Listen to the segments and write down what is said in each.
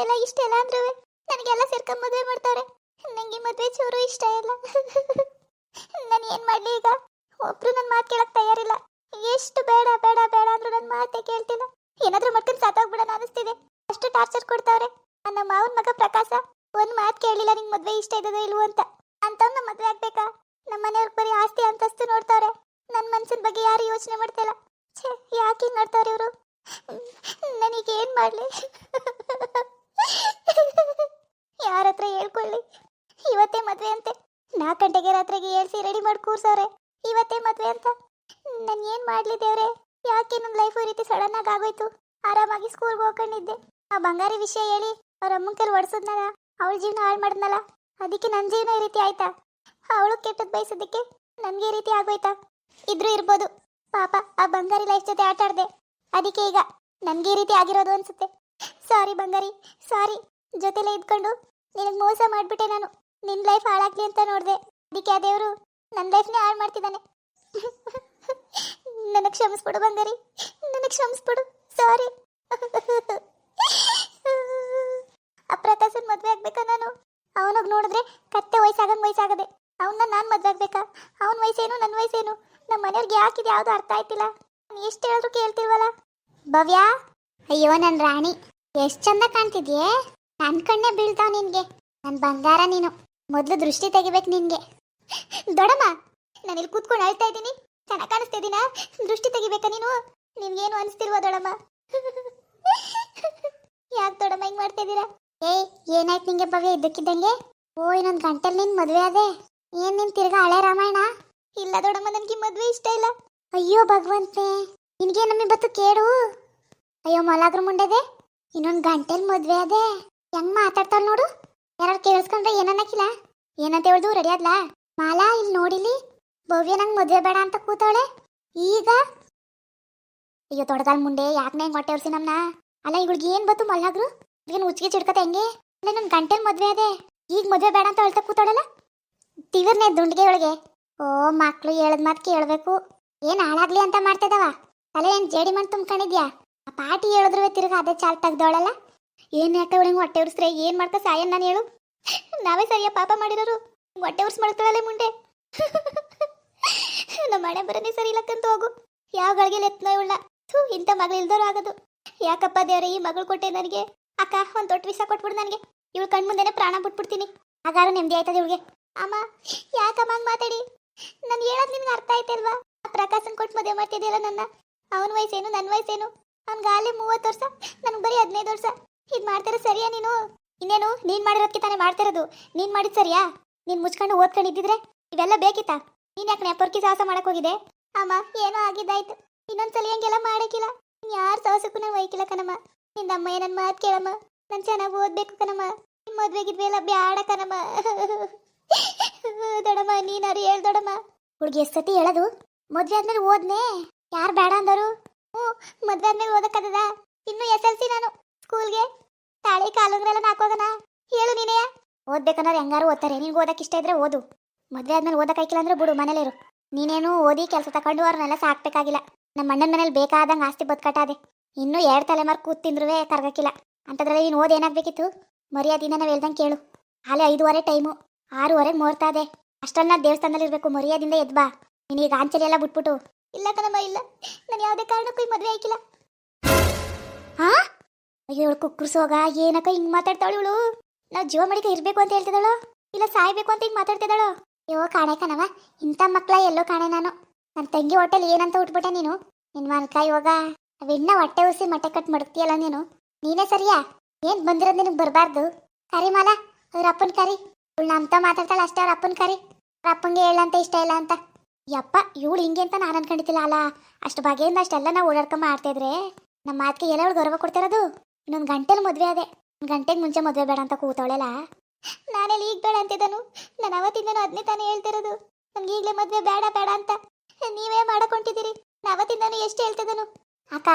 ಇಲ್ಲ ಇಷ್ಟ ಇಲ್ಲ ಅಂದ್ರೂ ನನಗೆಲ್ಲ ಸೇರ್ಕೊಂಡ್ ಮದುವೆ ಮಾಡ್ತಾವ್ರೆ ನಂಗೆ ಮದುವೆ ಚೂರು ಇಷ್ಟ ಇಲ್ಲ. ನಾನು ಏನು ಮಾಡ್ಲಿ ಈಗ? ಒಬ್ರು ನನ್ನ ಮಾತು ಕೇಳಕ್ಕೆ ತಯಾರಿಲ್ಲ. ಎಷ್ಟು ಬೇಡ ಬೇಡ ಬೇಡ ಅಂದ್ರೂ ನನ್ನ ಮಾತೇ ಕೇಳ್ತಿಲ್ಲ. ಏನಾದ್ರೂ ಮಾಡ್ಕೊಂಡು ಸಾತೋಗ್ಬಿಡೋಣ ಅನಿಸ್ತಿದೆ. ಅಷ್ಟು ಟಾರ್ಚರ್ ಕೊಡ್ತಾವ್ರೆ. ನನ್ನ ಮಾವನ ಮಗ ಪ್ರಕಾಶ ಒಂದ್ ಮಾತು ಕೇಳಿಲ್ಲ ನಿಂಗೆ ಮದ್ವೆ ಇಷ್ಟ ಇದ್ದದೋ ಇಲ್ವೋ ಅಂತ. ಅಂತವ್ನ ಮದ್ವೆ ಆಗ್ಬೇಕಾ? ನಮ್ಮ ಮನೆಯವ್ರಿಗೆ ಬರೀ ಆಸ್ತಿ ಅಂತಸ್ತು ನೋಡ್ತಾವ್ರೆ. ನನ್ನ ಮನ್ಸಿನ ಬಗ್ಗೆ ಯಾರು ಯೋಚನೆ ಮಾಡ್ತಿಲ್ಲ. ಛೇ, ಯಾಕೆ ನೋಡ್ತಾರೆ ಇವ್ರು ಇವರು? ನನಗೆ ಏನು ಮಾಡ್ಲಿ ಯಾರ ಹತ್ರ ಹೇಳ್ಕೊಳ್ಳಿ ಇವತ್ತೇ ಮದ್ವೆ ಅಂತೆ ನಾಲ್ಕು ಗಂಟೆಗೆ ರಾತ್ರಿಗೆ ಏಳ್ಸಿ ರೆಡಿ ಮಾಡಿ ಕೂರ್ಸವ್ರೆ. ಇವತ್ತೇ ಮದ್ವೆ ಅಂತ. ನಾನು ಏನ್ ಮಾಡ್ಲಿ ದೇವ್ರೆ? ಯಾಕೆ ನನ್ನ ಲೈಫ್ ಈ ರೀತಿ ಸಡನ್ ಆಗಿ ಆಗೋಯ್ತು? ಆರಾಮಾಗಿ ಸ್ಕೂಲ್ಗೆ ಹೋಗ್ಕೊಂಡಿದ್ದೆ. ಆ ಬಂಗಾರಿ ವಿಷಯ ಹೇಳಿ ಅವ್ರ ಅಮ್ಮನ ಕೈಲಿ ಒಡ್ಸದ್ನಲ್ಲ, ಅವಳ ಜೀವನ ಹಾಳು ಮಾಡಿದ್ನಲ್ಲ, ಅದಕ್ಕೆ ನನ್ನ ಜೀವನ ಈ ರೀತಿ ಆಯ್ತಾ? ಅವಳು ಕೆಟ್ಟದ್ದು ಬಯಸೋದಕ್ಕೆ ನನಗೆ ಈ ರೀತಿ ಆಗೋಯ್ತಾ? ಇದ್ರೂ ಇರ್ಬೋದು. ಪಾಪ ಆ ಬಂಗಾರಿ ಲೈಫ್ ಜೊತೆ ಆಟ ಆಡ್ದೆ. ಅದಕ್ಕೆ ಈಗ ನನಗೆ ಈ ರೀತಿ ಆಗಿರೋದು ಅನ್ಸುತ್ತೆ. ಸಾರಿ ಬಂಗಾರಿ ಸಾರಿ ಜೊತೆಲೇ ಇದ್ಕೊಂಡು ನಿನಗೆ ಮೋಸ ಮಾಡ್ಬಿಟ್ಟೆ ನಾನು. ನಿನ್ನ ಲೈಫ್ ಹಾಳಾಗ್ಲಿ ಅಂತ ನೋಡಿದೆ. ಅದಕ್ಕೆ ಆ ದೇವರು ನನ್ನ ಲೈಫ್ನೇ ಹಾಳು ಮಾಡ್ತಿದ್ದಾನೆ. ನನಗೆ ಕ್ಷಮಿಸ್ಬಿಡು ಬಂದರಿ ನನಗೆ ಕ್ಷಮಿಸ್ಬಿಡು ಸಾರಿ ಆ ಮದ್ವೆ ಆಗ್ಬೇಕಾ ನಾನು? ಅವನಾಗ ನೋಡಿದ್ರೆ ಕತ್ತೆ ವಯಸ್ಸಾಗಂಗ್ ವಯಸ್ಸಾಗದೆ. ಅವನ್ನ ನಾನು ಮದುವೆ ಆಗ್ಬೇಕಾ? ಅವನ ವಯಸ್ಸೇನು ನನ್ನ ವಯಸ್ಸೇನು? ನಮ್ಮ ಮನೆಯವ್ರಿಗೆ ಯಾಕಿದೆ ಯಾವುದು ಅರ್ಥ ಆಯ್ತಿಲ್ಲ? ಎಷ್ಟು ಹೇಳಿದ್ರು ಕೇಳ್ತಿಲ್ವಲ್ಲ? ಭವ್ಯ? ಅಯ್ಯೋ ನನ್ನ ರಾಣಿ, ಎಷ್ಟು ಚಂದ ಕಾಣ್ತಿದ್ಯೆ? ನನ್ನ ಕಣ್ಣೇ ಬೀಳ್ತಾವ ನಿನ್ಗೆ. ನನ್ನ ಬಂಗಾರ ನೀನು. ಮೊದಲು ದೃಷ್ಟಿ ತೆಗಿಬೇಕು ನಿನ್ಗೆ. ದೊಡಮ್ಮ ನಾನು ಇಲ್ಲಿ ಕೂತ್ಕೊಂಡು ಅಳ್ತಾ ಇದ್ದೀನಿ. ಚೆನ್ನಾಗಿ ಕಾಣಿಸ್ತಾ ಇದ್ದೀನಾ ದೃಷ್ಟಿ ತೆಗಿಬೇಕಾ ನೀನು? ನಿನ್ಗೇನು ಅನಿಸ್ತಿಲ್ವಾ ದೊಡಮ್ಮ? ಯಾಕೆ ದೊಡಮ್ಮ ಹಿಂಗೆ ಮಾಡ್ತಾ ಇದ್ದೀರಾ ಏಯ್ ಏನಾಯ್ತು ನಿಂಗೆ ಭವ್ಯ ಇದ್ದಕ್ಕಿದ್ದಂಗೆ? ಓ, ಇನ್ನೊಂದು ಗಂಟೆಲಿ ನಿನ್ ಮದುವೆ ಅದೇ ಏನ್ ನಿನ್ ತಿರ್ಗಾ ಹಳೆ ರಾಮಾಯಣ? ಇಲ್ಲ ದೊಡಮ್ಮ, ನನಗೆ ಮದುವೆ ಇಷ್ಟ ಇಲ್ಲ. ಅಯ್ಯೋ ಭಗವಂತೆ ನಿನಗೆ ನಮ್ಮಿ ಬತ್ತು ಕೇಳು ಅಯ್ಯೋ ಮಲಾಗ್ರ ಮುಂಡೆದೆ ಇನ್ನೊಂದು ಗಂಟೆಲಿ ಮದುವೆ ಅದೇ ಹೆಂಗ್ ಮಾತಾಡ್ತಾಳ ನೋಡು? ಯಾರು ಕೇಳಿಸ್ಕೊಂಡ್ರೆ ಏನನ್ನಕ್ಕಿಲ್ಲ? ಏನಂತ ಹೇಳ್ದು ರೆಡಿ ಆದ್ಲಾ? ಮಾಲಾ ಇಲ್ಲಿ ನೋಡಿಲಿ? ಭವ್ಯ ನಂಗೆ ಮದುವೆ ಬೇಡ ಅಂತ ಕೂತವಳೆ. ಈಗ? ಅಯ್ಯೋ ತೊಡಗಾಲ್ ಮುಂಡೆ ಯಾಕೆ ಹೆಂಗೆ ಹೊಟ್ಟೆ ಉರ್ಸಿ ನಮ್ನ? ಅಲ್ಲ, ಇವಳಿಗೆ ಏನು ಬತ್ತು ಮಲ್ಲಾಗ್ರು ಏನು ಉಚ್ಚಿಗೆ ಚಿಡ್ಕತೆ ಹೆಂಗೆ? ಅಲ್ಲ ನನ್ನ ಗಂಟೆಲಿ ಮದ್ವೆ ಅದೇ. ಈಗ ಮದುವೆ ಬೇಡ ಅಂತ ಹೇಳ್ತಾ ಕೂತಾಳಲ್ಲ ತಿವಿರ್ನೆ ದುಂಡಿಗೆ ಒಳಗೆ ಓ, ಮಕ್ಳು ಹೇಳದ್ ಮಾತು ಕೇಳಬೇಕು. ಏನು ಹಾಳಾಗ್ಲಿ ಅಂತ ಮಾಡ್ತಿದ್ದಾವ ತಲೆ ಏನು ಜೇಡಿ ಮಣ್ಣು ತುಂಬ್ಕೊಂಡಿದ್ಯಾ? ಆ ಪಾಟಿ ಹೇಳಿದ್ರು ತಿರ್ಗ ಅದೇ ಚಾಲ್ ತೆಗ್ದವಳಲ್ಲ? ಏನು ಯಾಕೆ ಹೊಟ್ಟೆ ಉರ್ಸ್ರೆ ಏನು ಮಾಡ್ತಾ ಸಾಯನ್ ನಾನು ಹೇಳು? ನಾವೇ ಸರಿಯ ಪಾಪ ಮಾಡಿರೋರು? ಹೊಟ್ಟೆ ಉರ್ಸ್ ಮಾಡ್ತಾಳಲ್ಲ ಮುಂಡೆ. ನಮ್ಮ ಮನೆ ಬರನೇ ಸರಿ ಇಲ್ಲಕ್ಕಂತ ಹೋಗು. ಯಾವ ಗಳಿಗೆ ಎತ್ನ ಇವಳ ಥೂ, ಇಂಥ ಮಗಳು ಇಲ್ದೋರು ಆಗೋದು. ಯಾಕಪ್ಪ ದೇವ್ರೆ, ಈ ಮಗಳು ಕೊಟ್ಟೆ ನನಗೆ. ಅಕ್ಕ, ಒಂದು ದೊಡ್ಡ ವಿಷ ಕೊಟ್ಬಿಡು ನನಗೆ. ಇವಳು ಕಣ್ ಮುಂದೆನೆ ಪ್ರಾಣ ಬಿಟ್ಬಿಡ್ತೀನಿ. ಹಾಗಾದ್ರೆ ನೆಮ್ಮದಿ ಆಯ್ತದೆ ಇವಳಿಗೆ. ಅಮ್ಮ, ಯಾಕಮ್ಮ ಹಂಗೆ ಮಾತಾಡಿ? ನಾನು ಹೇಳೋದು ನಿನ್ಗೆ ಅರ್ಥ ಆಯ್ತಲ್ವಾ ಪ್ರಕಾಶನ್ ಕೊಟ್ಟು ಮದುವೆ ಮಾಡ್ತಿದ್ದೀಯಲ್ಲ ನನ್ನ. ಅವನ ವಯಸ್ಸೇನು ನನ್ನ ವಯಸ್ಸೇನು? ಅವ್ನಿಗೆ ಆಗಲೇ ಮೂವತ್ತು ವರ್ಷ, ನನ್ಗೆ ಬರೀ ಹದಿನೈದು ವರ್ಷ. ಇದು ಮಾಡ್ತಿರೋ ಸರಿಯಾ ನೀನು? ಇನ್ನೇನು, ನೀನ್ ಮಾಡಿರೋದಕ್ಕೆ ತಾನೇ ಮಾಡ್ತಿರೋದು. ನೀನ್ ಮಾಡಿದ ಸರಿಯಾ? ನೀನ್ ಮುಚ್ಕೊಂಡು ಓದ್ಕೊಂಡಿದ್ದಿದ್ರೆ ಇವೆಲ್ಲ ಬೇಕಿತ್ತಾ? ನೀನ್ ಯಾಕೆ ನೆಪರ್ಕಿ ಸಾಹಸ ಮಾಡಕ್ ಹೋಗಿದೆ ಅಮ್ಮ, ಏನೋ ಆಗಿದ್ದಾಯ್ತು. ಇನ್ನೊಂದ್ಸಲ ಹಂಗೆಲ್ಲ ಮಾಡಕ್ಕಿಲ್ಲ. ಯಾರ ಸಾಹಸಕ್ಕೂ ನಾವು ಒಯ್ಕಿಲ್ಲ ಕಣಮ್ಮ. ನಿನ್ನ ಅಮ್ಮ ನನ್ನ ಮಾತು ಕೇಳಮ್ಮ. ನಾನು ಚೆನ್ನಾಗಿ ಓದ್ಬೇಕು ಕಣಮ್ಮ. ನಿಮ್ಮ ಮದ್ವೆ ಗಿದ್ವೆ ಎಲ್ಲ ಬ್ಯಾಡ ಕಣಮ್ಮ. ದೊಡಮ್ಮ, ನೀನಾರು ಹೇಳ್ ದೊಡಮ್ಮ. ಹುಡುಗಿ ಎಷ್ಟು ಸತಿ ಹೇಳೋದು? ಮದ್ವೆ ಆದ್ಮೇಲೆ ಓದ್ನೆ? ಯಾರು ಬೇಡ ಅಂದರು? ಹ್ಞೂ, ಮದ್ವೆ ಆದ್ಮೇಲೆ ಓದಕ್ಕದ ಇನ್ನು ಎಸ್ ಎಲ್ ಸಿ ನಾನು, ಸ್ಕೂಲ್ಗೆ. ತಾಳಿ ಕಾಲುಂಗ್ರೆಲ್ಲ ಹಾಕೋಗಣ ಹೇಳು ನೀನೇ ಓದ್ಬೇಕನ್ನೋರು ಹೆಂಗಾರು ಓದ್ತಾರೆ. ನಿನ್ಗೆ ಓದಕ್ಕೆ ಇಷ್ಟ ಇದ್ರೆ ಓದು. ಮದುವೆ ಆದ್ಮೇಲೆ ಓದಕ್ಕಾಯ್ಕಿಲ್ಲ ಅಂದ್ರೆ ಬಿಡು, ಮನೇಲಿರು. ನೀನೇನು ಓದಿ ಕೆಲಸ ತಕೊಂಡು ಅವ್ರನ್ನೆಲ್ಲ ಸಾಕ್ಬೇಕಾಗಿಲ್ಲ. ನಮ್ಮ ಅಣ್ಣನ ಮನೇಲಿ ಬೇಕಾದಂಗೆ ಆಸ್ತಿ ಬದುಕಟ್ಟಾದೆ ಇನ್ನೂ ಎರಡು ತಲೆಮಾರು ಕೂತ್ ತಿಂದ್ರೂ ಕರ್ಗಕ್ಕಿಲ್ಲ. ಅಂತದ್ರಲ್ಲಿ ನೀನು ಓದ್ ಏನಾಗಬೇಕಿತ್ತು? ಮರ್ಯಾದಿನ ನಾವು ಹೇಳ್ದಂಗೆ ಕೇಳು. ಹಾಲೆ ಐದುವರೆ ಟೈಮು. ಆರೂವರೆ ಮೋರ್ತಾ ಇದೆ ಅಷ್ಟನ್ನ ದೇವಸ್ಥಾನದಲ್ಲಿ ಇರಬೇಕು. ಮರ್ಯಾದಿಂದ ಎದ್ಬಾ ಬಾ. ಈಗ ಆಂಚಲಿ ಎಲ್ಲ ಬಿಟ್ಬಿಟ್ಟು ಇಲ್ಲ ಕಣಮ್ಮ, ಇಲ್ಲ. ನಾನು ಯಾವುದೇ ಕಾರಣಕ್ಕೂ ಈ ಮದುವೆ ಆಯ್ಕಿಲ್ಲ ಹಾ ಅಯ್ಯೋ, ಕುಕ್ಕರ್ಸೋಗ, ಏನಕ್ಕ ಹಿಂಗೆ ಮಾತಾಡ್ತಾಳು ಇವಳು? ನಾವು ಜೀವ ಮಡಿಕ ಇರ್ಬೇಕು ಅಂತ ಹೇಳ್ತಿದ್ದಾಳೋ? ಇಲ್ಲ ಸಾಯ್ಬೇಕು ಅಂತ ಹಿಂಗ್ ಮಾತಾಡ್ತಿದ್ದಾಳೋ? ಅಯ್ಯೋ, ಕಾಣೆ ಕಣವ ಇಂಥ ಮಕ್ಳ ಎಲ್ಲೋ ಕಾಣೆ ನಾನು. ನನ್ನ ತಂಗಿ ಹೋಟೆಲ್ ಏನಂತ ಉಟ್ಬಿಟ್ಟೆ ನೀನು. ನಿನ್ ಮಲ್ಕ ಇವಾಗ ಅವಿನ್ನ ಹೊಟ್ಟೆ ಉಸಿ ಮಟ್ಟೆ ಕಟ್ ಮಡಕ್ತಿಯಲ್ಲ ನೀನು. ನೀನೇ ಸರಿಯಾ? ಏನ್ ಬಂದಿರೋ ನಿನಗೆ ಬರಬಾರ್ದು? ಕರಿ ಮಾಲ, ಅವ್ರ ಅಪ್ಪನ ಕರಿ. ಇವಳು ನಮ್ತ ಮಾತಾಡ್ತಾಳೆ ಅಷ್ಟೇ ಅವ್ರ ಅಪ್ಪನ ಕರಿ. ಅವ್ರ ಅಪ್ಪಂಗೆ ಹೇಳಂತ ಇಷ್ಟ ಇಲ್ಲ ಅಂತ. ಯಪ್ಪ, ಇವಳು ಹಿಂಗೆ ಅಂತ ನಾನು ಅನ್ಕೊಂಡಿದ್ದಿಲ್ಲ ಅಲ್ಲ ಅಷ್ಟು ಬಗೆಯಿಂದ ಅಷ್ಟೆಲ್ಲ ನಾವು ಓಡಾಡ್ಕೊಂಬ ಆಡ್ತಿದ್ರೆ ನಮ್ಮ ಮಾತಿಗೆ ಎಲ್ಲ ಗೌರವ ಕೊಡ್ತಿರೋದು? ಇನ್ನೊಂದು ಗಂಟೆಲಿ ಮದುವೆ ಅದೇ ಗಂಟೆಗೆ ಮುಂಚೆ ಮದುವೆ ಬೇಡ ಅಂತ ಕೂತವಳೆಲ್ಲ? ನಾನೆಲ್ಲಿ ಈಗ ಬೇಡ ಅಂತಿದ್ದನು? ನಾನು ಅವತ್ತಿಂದನು ಅದನ್ನೇ ತಾನೇ ಹೇಳ್ತಿರೋದು. ನನ್ಗೆ ಈಗಲೇ ಮದುವೆ ಬೇಡ ಬೇಡ ಅಂತ. ನೀವೇ ಮಾಡಕೊಂಡಿದ್ದೀರಿ ಅವತ್ತಿಂದನು ಎಷ್ಟು ಹೇಳ್ತಿದ್ದನು? ಅಕ್ಕ,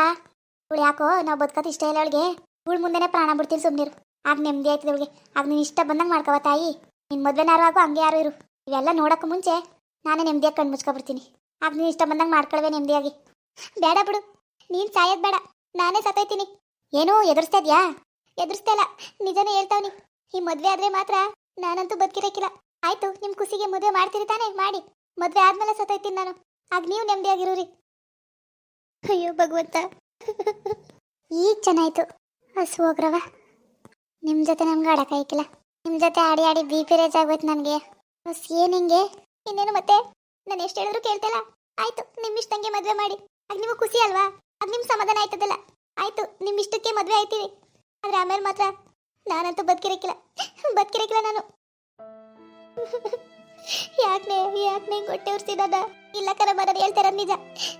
ಇವಳು ಯಾಕೋ ನಾವು ಬದುಕೋದು ಇಷ್ಟ ಇಲ್ಲ ಅವಳಿಗೆ. ಇವಳು ಮುಂದೆನೆ ಪ್ರಾಣ ಬಿಡ್ತೀನಿ ಸುಮ್ಮನಿರು ಆಗ ನೆಮ್ಮದಿ ಆಯ್ತದೆ ಅವಳಿಗೆ. ಆಗ ನೀನು ಇಷ್ಟ ಬಂದಂಗೆ ಮಾಡ್ಕವ ತಾಯಿ. ನಿನ್ನ ಮದುವೆನಾರು ಆಗು ಹಂಗೆ ಯಾರು ಇರು. ಇವೆಲ್ಲ ನೋಡೋಕ್ಕೂ ಮುಂಚೆ ನಾನೇ ನೆಮ್ಮದಿಯಾಗಿ ಕಣ್ಣು ಮುಚ್ಕೊಬಿಡ್ತೀನಿ ಆಗ ನೀನು ಇಷ್ಟ ಬಂದಂಗೆ ಮಾಡ್ಕೊಳ್ವೆ ನೆಮ್ಮದಿಯಾಗಿ ಬೇಡ ಬಿಡು. ನೀನು ಸಾಯೋದು ಬೇಡ. ನಾನೇ ಸತ್ತೋಯ್ತೀನಿ. ಏನು ಎದುರಿಸ್ತಾ ಇದ್ಯಾ? ಎದುರಿಸ್ತಾ ಇಲ್ಲ. ನಿಜನೇ ಹೇಳ್ತಾವ್ನಿ, ಈ ಮದ್ವೆ ಆದ್ರೆ ಮಾತ್ರ ನಾನಂತೂ ಬದುಕಿರಕ್ಕಿಲ್ಲ. ಆಯ್ತು, ನಿಮ್ ಖುಷಿಗೆ ಮದುವೆ ಮಾಡ್ತೀರಿ ತಾನೇ, ಮಾಡಿ. ಮದ್ವೆ ಆದ್ಮೇಲೆ ಸತೈತೀನಿ ನಾನು. ಆಗ ನೀವು ನೆಮ್ಮದಿಯಾಗಿರೋರಿ. ಅಯ್ಯೋ, ಭಗವಂತ. ಈಗ ಚೆನ್ನಾಯ್ತು. ಹಸು ಹೋಗ್ರವ ನಿಮ್ಮ ಜೊತೆ ನಮ್ಗೆ ಆಡಕ್ಕಾಯ್ಕಿಲ್ಲ ನಿಮ್ಮ ಜೊತೆ ಆಡಿ ಆಡಿ ಬಿ ಪಿ ರೇಜ್ ಆಗೋಯ್ತು ನನಗೆ. ಬಸ್ ಏನ್ ಹಿಂಗೆ? ಇನ್ನೇನು ಮತ್ತೆ? ನಾನು ಎಷ್ಟು ಹೇಳಿದ್ರು ಕೇಳ್ತಿಲ್ಲ. ಆಯ್ತು ನಿಮ್ಮ ಇಷ್ಟಂಗೆ ಮದುವೆ ಮಾಡಿ. ಅದ್ ನಿಮಗೆ ಖುಷಿ ಅಲ್ವಾ? ಅದ್ ನಿಮ್ಮ ಸಮಾಧಾನ ಆಯ್ತದಲ್ಲ. ಆಯ್ತು ನಿಮ್ಮ ಇಷ್ಟಕ್ಕೆ ಮದುವೆ ಆಯ್ತೀವಿ. ಆದ್ರೆ ಆಮೇಲೆ ಮಾತ್ರ ನಾನಂತೂ ಬದುಕಿರಕ್ಕಿಲ್ಲ ಬದುಕಿರಕ್ಕಿಲ್ಲ ನಾನು. ಯಾಕೆ ಯಾಕೆ ಗೊಟ್ಟೆ ಉರ್ಸಿದ ಇಲ್ಲ ಕರ ಬರೋದು ಹೇಳ್ತಾರ ನಿಜ.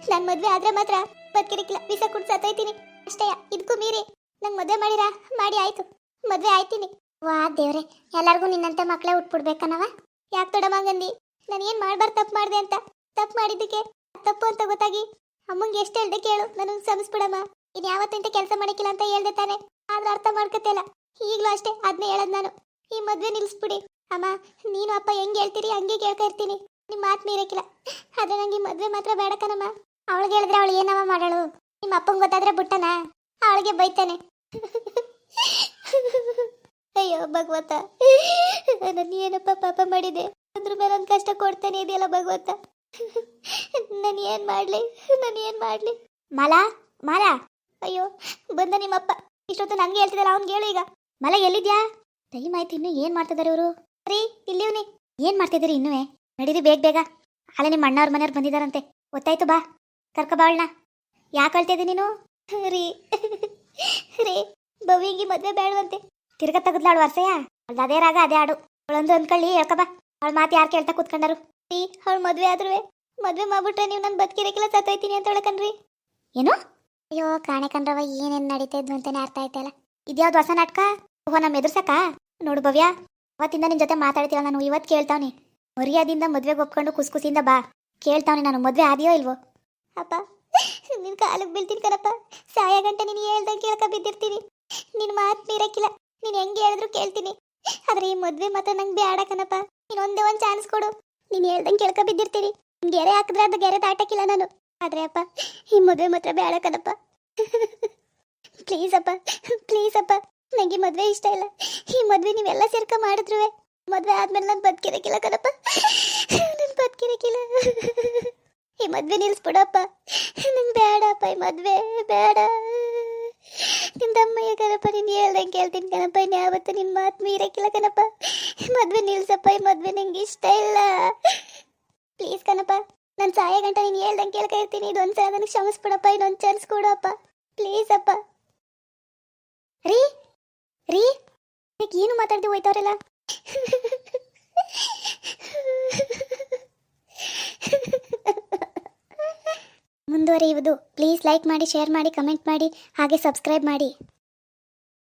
ನನ್ ಮದ್ವೆ ಆದ್ರೆ ಮಾತ್ರ ಬದುಕಿರಕ್ಕಿಲ್ಲ ವಿಸ ಕುಡ್ ಸತ್ತೋಯ್ತೀನಿ. ಅಷ್ಟೇ ಇದಕ್ಕೂ ಮೀರಿ ನಂಗೆ ಮದ್ವೆ ಮಾಡಿರಾ? ಮಾಡಿ ಆಯ್ತು. ಮದ್ವೆ ಆಯ್ತೀನಿ. ವಾ ದೇವ್ರೆ, ಎಲ್ಲಾರ್ಗೂ ನಿನ್ನಂತ ಮಕ್ಳೇ ಉಟ್ಬಿಡ್ಬೇಕನವ? ಯಾಕೆ ದೊಡ್ಡಮ್ಮಂಗಂದಿ ನಾನು ಏನ್ ಮಾಡ್ಬಾರ್ದು ತಪ್ಪು ಮಾಡಿದೆ ಅಂತ? ತಪ್ಪು ಮಾಡಿದ್ದಕ್ಕೆ ತಪ್ಪು ಅಂತ ಗೊತ್ತಾಗಿ? ಅಮ್ಮಂಗೆ ಎಷ್ಟು ಹೇಳ್ದೆ ಕೇಳು. ನನಗೆ ಕ್ಷಮಿಸ್ಬಿಡಮ್ಮ. ಇನ್ ಯಾವತ್ತಿಂತ ಕೆಲಸ ಮಾಡಕ್ಕಿಲ್ಲ ಅಂತ ಹೇಳ್ದೆ ತಾನೆ. ಆದ್ರೆ ಅರ್ಥ ಮಾಡ್ಕತಿಲ್ಲ ಈಗಲೂ ಅಷ್ಟೇ ಅದನ್ನೇ ಹೇಳದ್ ನಾನು. ಈ ಮದ್ವೆ ನಿಲ್ಸ್ಬಿಡಿ. ಅಮ್ಮ, ನೀನು ಅಪ್ಪ ಹೆಂಗ್ ಹೇಳ್ತೀರಿ ಹಂಗೆ ಕೇಳ್ತಾ ಇರ್ತೀನಿ. ನಿಮ್ಮ ಮಾತು ಮೀರಕ್ಕಿಲ್ಲ. ಆದ್ರೆ ನಂಗೆ ಈ ಮದ್ವೆ ಮಾತ್ರ ಬೇಡಕನಮ್ಮ ಅವಳಿಗೆ ಹೇಳಿದ್ರೆ ಅವಳು ಏನಮ್ಮ ಮಾಡಳು? ನಿಮ್ಮ ಅಪ್ಪಂಗೆ ಗೊತ್ತಾದ್ರೆ ಬಿಟ್ಟನ? ಅವಳಿಗೆ ಬೈತಾನೆ. ಅಯ್ಯೋ ಭಗವಂತ ನಾನು ಏನಪ್ಪ ಪಾಪ ಮಾಡಿದೆ? ಅದ್ರ ಮೇಲೆ ಒಂದು ಕಷ್ಟ ಕೊಡ್ತಾನೆ ಇದೆಯಲ್ಲ ಭಗವಂತ ನಾನು ಏನ್ ಮಾಡ್ಲಿ? ನಾನು ಏನ್ ಮಾಡ್ಲಿ? ಮಾಲಾ ಮಾಲಾ. ಅಯ್ಯೋ, ಬಂದ ನಿಮ್ಮಪ್ಪ. ಇಷ್ಟೊತ್ತು ನಂಗೆ ಹೇಳ್ತಿದ್ದಲ್ಲ ಅವ್ನಿಗೆ ಹೇಳು ಈಗ. ಮಲೆ ಎಲ್ಲಿದ್ಯಾ? ಟೈಮ್ ಆಯ್ತು, ಇನ್ನು ಏನ್ ಮಾಡ್ತಿದಾರೆ ಇವರು? ರೀ ಇಲ್ಲಿವ್ನಿ ಏನ್ ಮಾಡ್ತಿದ್ದೀರಿ ಇನ್ನೂ ನಡೀರಿ, ಬೇಗ ಬೇಗ. ಅಲ್ಲ ನಿಮ್ಮ ಅಣ್ಣವ್ರ ಮನೆಯವ್ರು ಬಂದಿದಾರಂತೆ. ಗೊತ್ತಾಯ್ತು ಬಾ. ಕರ್ಕ ಬಾ ಅವಳನ್ನ ಯಾಕೆ ಅಳ್ತಿದ್ದಿ ನೀನು? ರೀ ರೀ ಮದುವೆ ಮದ್ವೆ ಬೇಡವಂತೆ. ತಿರ್ಗ ತೆಗೆದ್ಲಾಳು ವರ್ಷಯ? ಅವ್ಳ್ದ್ ಅದೇ ರಾಗ, ಅದೇ ಆಡು ಅವಳೊಂದು ಅಂದ್ಕೊಳ್ಳಿ ಹೇಳ್ಕಬಾ ಅವಳ ಮಾತು ಯಾರು ಕೇಳ್ತಾ ಕೂತ್ಕೊಂಡರು? ರೀ, ಅವಳು ಮದ್ವೆ ಆದ್ರೂ ಮದ್ವೆ ಮಾಡ್ಬಿಟ್ರೆ ನೀವು ನನ್ನ ಬದುಕಿರಕ್ಕಿಲ್ಲ ಸತ್ತೋಯ್ತೀನಿ ಅಂತ ಹೇಳಕನ್ರಿ ಏನು? ಅಯ್ಯೋ ಕಾಣೆ ಕಂಡ್ರವ ಏನೇನ್ ನಡೀತಾ ಇದ್ವು ಅಂತಾನೆ ಅರ್ಥ ಆಯ್ತಲ್ಲ ಇದ್ಯಾವ್ದು ಹೊಸ ನಾಟಕ? ಓಹೋ ನಮ್ಮ ಎದುರ್ಸಕ ನೋಡು ಭವ್ಯ, ಅವತ್ತಿಂದ ನಿನ್ ಜೊತೆ ಮಾತಾಡ್ತೀವ ನಾನು ಇವತ್ತು ಕೇಳ್ತಾವ್ನಿ. ಮರ್ಯಾದಿಂದ ಮದ್ವೆಗೆ ಒಪ್ಕೊಂಡು ಖುಷಿಯಿಂದ ಬಾ. ಕೇಳ್ತಾವ್ನಿ ನಾನು, ಮದ್ವೆ ಆದಿಯೋ ಇಲ್ವೋ? ಅಪ್ಪ, ನಿನ್ ಕಾಲಿಗೆ ಬೀಳ್ತೀನಿ ಕರಪ್ಪ ಸಾಯ ಗಂಟೆ ನೀನು ಹೇಳ್ದಂಗೆ ಕೇಳ್ಕ ಬಿದ್ದಿರ್ತೀನಿ. ನಿನ್ ಮಾತು ಮೀರಕ್ಕಿಲ್ಲ. ನೀನ್ ಹೆಂಗೆ ಹೇಳಿದ್ರು ಕೇಳ್ತೀನಿ. ಆದ್ರೆ ಈ ಮದ್ವೆ ಮಾತ್ರ ನಂಗೆ ಬೇಡ ಕಣಪ್ಪ. ನೀನ್ ಒಂದೇ ಒಂದ್ ಚಾನ್ಸ್ ಕೊಡು. ನೀನ್ ಹೇಳ್ದಂಗೆ ಕೇಳ್ಕ ಬಿದ್ದಿರ್ತೀನಿ. ಗೆರೆ ಹಾಕಿದ್ರೆ ಅದು ಗೆರೆ ದಾಟಕ್ಕಿಲ್ಲ ನಾನು. ಆದ್ರೆ ಅಪ್ಪ ಈ ಮದ್ವೆ ಮಾತ್ರ ಬೇಡ ಕಣಪ್ಪ ಪ್ಲೀಸ್ ಅಪ್ಪ ಪ್ಲೀಸ್ ಅಪ್ಪ ನಂಗೆ ಈ ಮದ್ವೆ ಇಷ್ಟ ಇಲ್ಲ. ಈ ಮದ್ವೆ ನೀವೆಲ್ಲ ಸೇರ್ಕ ಮಾಡಿದ್ರು ಮದ್ವೆ ಆದ್ಮೇಲೆ ನಾನು ಬದುಕಿರಕ್ಕಿಲ್ಲ ಕಣಪ್ಪ ನಾನು ಬದುಕಿರಕ್ಕಿಲ್ಲ ಈ ಮದ್ವೆ ನಿಲ್ಸ್ಬಿಡಪ್ಪ. ನಂಗೆ ಬೇಡಪ್ಪ, ಈ ಮದ್ವೆ ಬೇಡ. ನಿಮ್ದಮ್ಮಯ್ಯ ಕಣಪ್ಪ ನೀನು ಹೇಳ್ದಂಗೆ ಕೇಳ್ತೀನಿ ಕಣಪ್ಪ. ಇನ್ನು ಯಾವತ್ತು ನಿನ್ನ ಮಾತು ಮೀರಕ್ಕಿಲ್ಲ ಕಣಪ್ಪ. ಮದ್ವೆ ನಿಲ್ಸಪ್ಪ, ಈ ಮದ್ವೆ ನಂಗೆ ಇಷ್ಟ ಇಲ್ಲ. ಪ್ಲೀಸ್ ಕಣಪ್ಪ. ನಾನು ಸಾಯ ಗಂಟ ನೀನು ಹೇಳ್ದಂಗೆ ಕೇಳಕ ಇರ್ತೀನಿ ಇದೊಂದು ಸಲ ನನಗೆ ಕ್ಷಮಿಸ್ಬಿಡಪ್ಪ, ಇನ್ನೊಂದು ಚಾನ್ಸ್ ಕೊಡಪ್ಪ. ಪ್ಲೀಸ್ ಅಪ್ಪ. ರೀ ರೀ ನೀಕ್ ಏನು ಮಾತಾಡ್ದು ಹೋಯ್ತವ್ರಲ್ಲ? ಮುಂದುವರಿಯುವುದು. ಪ್ಲೀಸ್ ಲೈಕ್ ಮಾಡಿ ಶೇರ್ ಮಾಡಿ ಕಮೆಂಟ್ ಮಾಡಿ, ಹಾಗೆ ಸಬ್ಸ್ಕ್ರೈಬ್ ಮಾಡಿ.